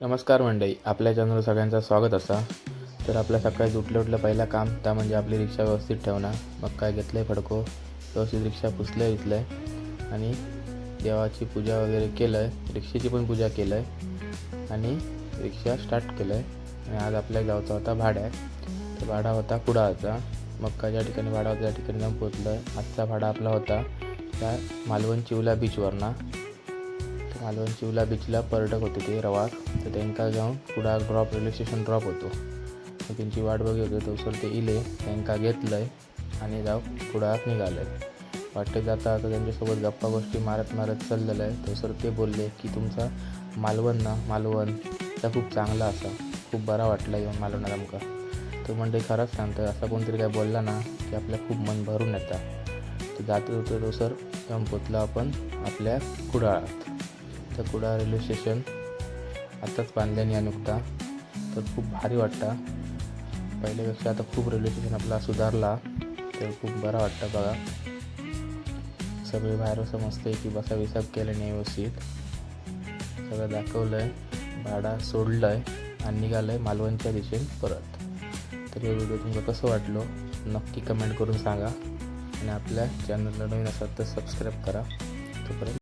नमस्कार मंडळी आपल्या चॅनल सगळ्यांचं स्वागत असा तर आपल्या सकाळी उठल्या उठलं पहिला काम त्या म्हणजे आपली रिक्षा व्यवस्थित ठेवणं. मग काय घेतलं आहे फडको? व्यवस्थित रिक्षा पुसलं घेतलं आहे आणि देवाची पूजा वगैरे केलं आहे रिक्षेची पण पूजा केलं आहे आणि रिक्षा स्टार्ट केलं आहे आणि आज आपल्या गावचा होता भाड्या तर भाडा होता कुडाळचा. मक्काच्या ज्या ठिकाणी भाडा होता त्या ठिकाणी जाऊन पोचलं आहे आजचा भाडा आपला होता त्या मालवण चिवला बीचवरनं घालून मालवण चिवला बीचला पर्यटक होते ते रवार तर त्यांका जाऊन Kudal drop railway station drop होतो. मग त्यांची वाट बघत होते सर ते इले त्यांका घेतलं आहे आणि जाऊ कुडाळात निघालं आहे जाता आता त्यांच्यासोबत गप्पा गोष्टी मारत मारत चाललेलं आहे तसर ते बोलले की तुमचा मालवण ना मालवण त्या खूप चांगला असा. खूप बरा वाटला येऊन मालवणात आमका. तो म्हणजे खरंच सांगतं असा कोणतरी काय बोलला ना की आपल्या खूप मन भरून येतं. तर जात होतो तो सर पोचला आपण आपल्या कुडाळात. तर कुडाळ रेल्वे स्टेशन. आत्ताच बांधल्याने या नुकता. तर खूप भारी वाटतं पहिल्यापेक्षा आता खूप रेल्वे स्टेशन आपला सुधारला तर खूप बरा वाटतं बघा. सगळे बाहेर समजते की बसा विसाब केल्याने व्यवस्थित. सगळं दाखवलं आहे भाडा सोडलं आहे आणि निघालं आहे मालवणच्या दिशेने परत. तर हे व्हिडिओ तुमचं कसं वाटलं नक्की कमेंट करून सांगा. आणि आपल्या चॅनलला नवीन असाल तर सबस्क्राईब करा. तोपर्यंत